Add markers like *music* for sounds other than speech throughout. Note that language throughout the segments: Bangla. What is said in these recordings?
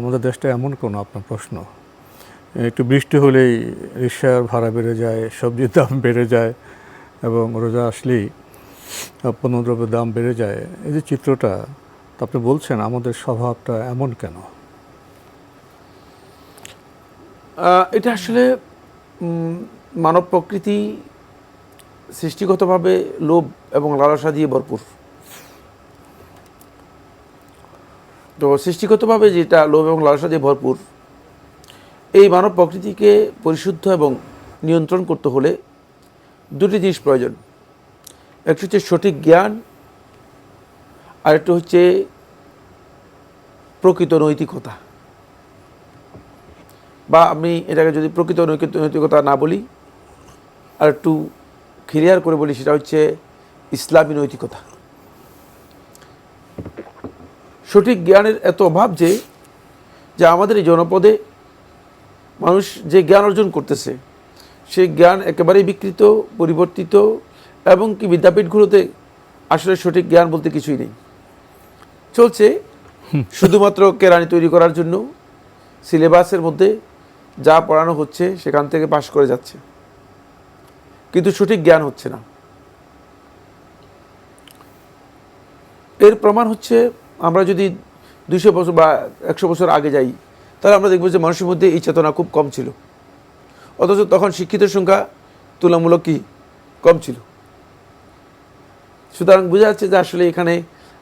আমাদের দেশটা এমন কোনো আপনার প্রশ্ন। একটু বৃষ্টি হলেই রিক্সার ভাড়া বেড়ে যায়, সবজির দাম *laughs* বেড়ে যায় এবং রোজা আসলেই পণ্যদ্রব্যের দাম বেড়ে যায়। এই যে চিত্রটা আপনি বলছেন আমাদের স্বভাবটা এমন কেন? এটা আসলে মানব প্রকৃতি সৃষ্টিগতভাবে লোভ এবং লালসা দিয়ে ভরপুর। তো সৃষ্টিগতভাবে যেটা লোভ এবং লালসা দিয়ে ভরপুর, এই মানব প্রকৃতিকে পরিশুদ্ধ এবং নিয়ন্ত্রণ করতে হলে দুটি জিনিস প্রয়োজন। একটি হচ্ছে সঠিক জ্ঞান, আর একটা হচ্ছে প্রকৃত নৈতিকতা। বা আমি এটাকে যদি প্রকৃত নৈতিক- নৈতিকতা না বলি, আর একটু ক্লিয়ার করে বলি, সেটা হচ্ছে ইসলামী নৈতিকতা। সঠিক জ্ঞানের এত অভাব যে যে আমাদের এই জনপদে মানুষ যে জ্ঞান অর্জন করতেছে সেই জ্ঞান একেবারেই বিকৃত পরিবর্তিত এবং কি বিদ্যাপীঠগুলোতে আসলে সঠিক জ্ঞান বলতে কিছুই নেই। চলছে শুধুমাত্র কেরানি তৈরি করার জন্য সিলেবাসের মধ্যে যা পড়ানো হচ্ছে সেখান থেকে পাশ করে যাচ্ছে। কিন্তু সঠিক জ্ঞান হচ্ছে না। এর প্রমাণ হচ্ছে আমরা যদি দুইশো বছর বা একশো বছর আগে যাই তাহলে আমরা দেখব যে মানুষের মধ্যে এই চেতনা খুব কম ছিল। অথচ তখন শিক্ষিতের সংখ্যা তুলনামূলক কি? কম ছিল। সুতরাং বোঝা যাচ্ছে যে আসলে এখানে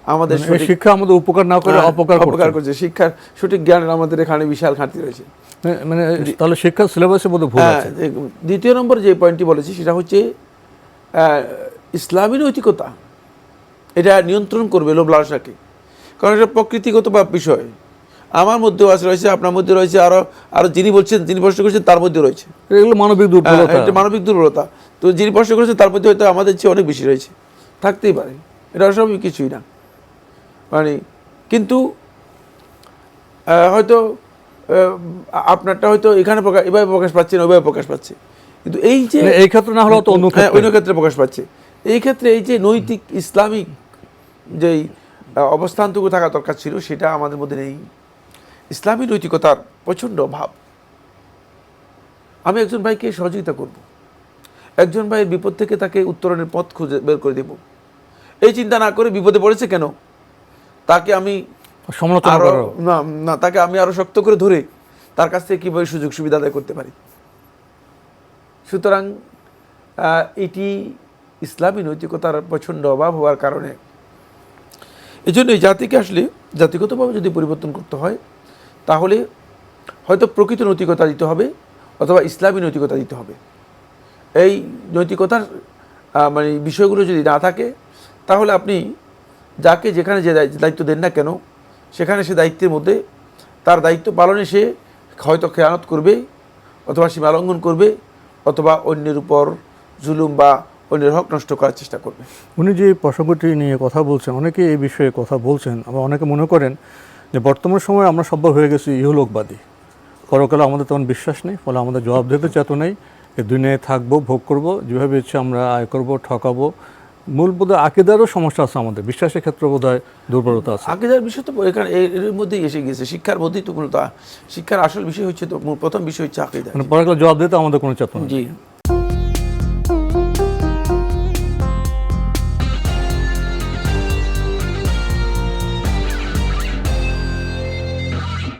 আমাদের মানে শিক্ষা আমাদের উপকার না করে হ্যাঁ, অপকার অপকার করছে। শিক্ষার সঠিক জ্ঞানের আমাদের এখানে বিশাল ঘাটতি রয়েছে। মানে- মানে তাহলে শিক্ষার সিলেবাসের মধ্যে ভুল হ্যাঁ, আছে। দ্বিতীয় নম্বর যে পয়েন্টটি বলেছি সেটা হচ্ছে ইসলামী নৈতিকতা এটা নিয়ন্ত্রণ করবে লোভ লালসাকে। কারণ এটা প্রকৃতিগত বা বিষয়। আমার মধ্যেও আছে রয়েছে আপনার মধ্যে রয়েছে আরও আরও যিনি বলছেন যিনি প্রশ্ন করছেন তার মধ্যে রয়েছে। এগুলো মানবিক হ্যাঁ, দুর্বলতা এটা মানবিক দুর্বলতা। তো যিনি প্রশ্ন করেছেন তার মধ্যে হয়তো আমাদের চেয়ে অনেক বেশি রয়েছে। থাকতেই পারে। এটা অস্বাভাবিক কিছুই না। মানে কিন্তু হয়তো আপনারটা হয়তো এখানে প্রকাশ এভাবে প্রকাশ পাচ্ছে না ওইভাবে প্রকাশ পাচ্ছে। কিন্তু এই যে এই ক্ষেত্রে না তো অন্য হ্যাঁ, ক্ষেত্রে। অন্য ক্ষেত্রে প্রকাশ পাচ্ছে। এই ক্ষেত্রে এই যে নৈতিক ইসলামিক যেই অবস্থানটুকু থাকা দরকার ছিল সেটা আমাদের মধ্যে নেই। ইসলামী নৈতিকতার প্রচণ্ড অভাব আমি একজন ভাইকে সহযোগিতা করব। একজন ভাইয়ের বিপদ থেকে তাকে উত্তরণের পথ খুঁজে বের করে দেব। এই চিন্তা না করে বিপদে পড়েছে কেন? তাকে আমি সমালোচনা না না তাকে আমি আরও শক্ত করে ধরে তার কাছ থেকে কীভাবে সুযোগ সুবিধা আদায় করতে পারি? সুতরাং এটি ইসলামী নৈতিকতার প্রচণ্ড অভাব হওয়ার কারণে এই জন্য এই জাতিকে আসলে জাতিগতভাবে যদি পরিবর্তন করতে হয়, তাহলে হয়তো প্রকৃত নৈতিকতা দিতে হবে অথবা ইসলামী নৈতিকতা দিতে হবে। এই নৈতিকতার মানে বিষয়গুলো যদি না থাকে, তাহলে আপনি যাকে যেখানে যে দায়িত্ব দেন না কেন, সেখানে সে দায়িত্বের মধ্যে তার দায়িত্ব পালনে সে হয়তো খেয়ানত করবে অথবা সীমা লঙ্ঘন করবে অথবা অন্যের উপর জুলুম বা অন্যের হক নষ্ট করার চেষ্টা করবে উনি যে প্রসঙ্গটি নিয়ে কথা বলছেন অনেকে এই বিষয়ে কথা বলছেন আবার অনেকে মনে করেন যে বর্তমান সময়ে আমরা সভ্য হয়ে গেছি ইহলোকবাদী। পরকালে আমাদের তেমন বিশ্বাস নেই ফলে আমাদের জবাব দিতে চেত নেই এই দুনিয়ায় থাকব ভোগ করব যেভাবে ইচ্ছে আমরা আয় করব ঠকাবো। মূল বোধ আকিদারও সমস্যা আছে আমাদের বিশ্বাসের ক্ষেত্রে বোধ হয় দুর্বলতা আছে। আগেদার বিষয় তো এখানে এর- মধ্যেই এসে গেছে শিক্ষার মধ্যেই তো কোনো শিক্ষার আসল বিষয় হচ্ছে তো প্রথম বিষয় হচ্ছে আকিদা। মানে পরকালে জবাব দিতে আমাদের কোনো চেতনা জি।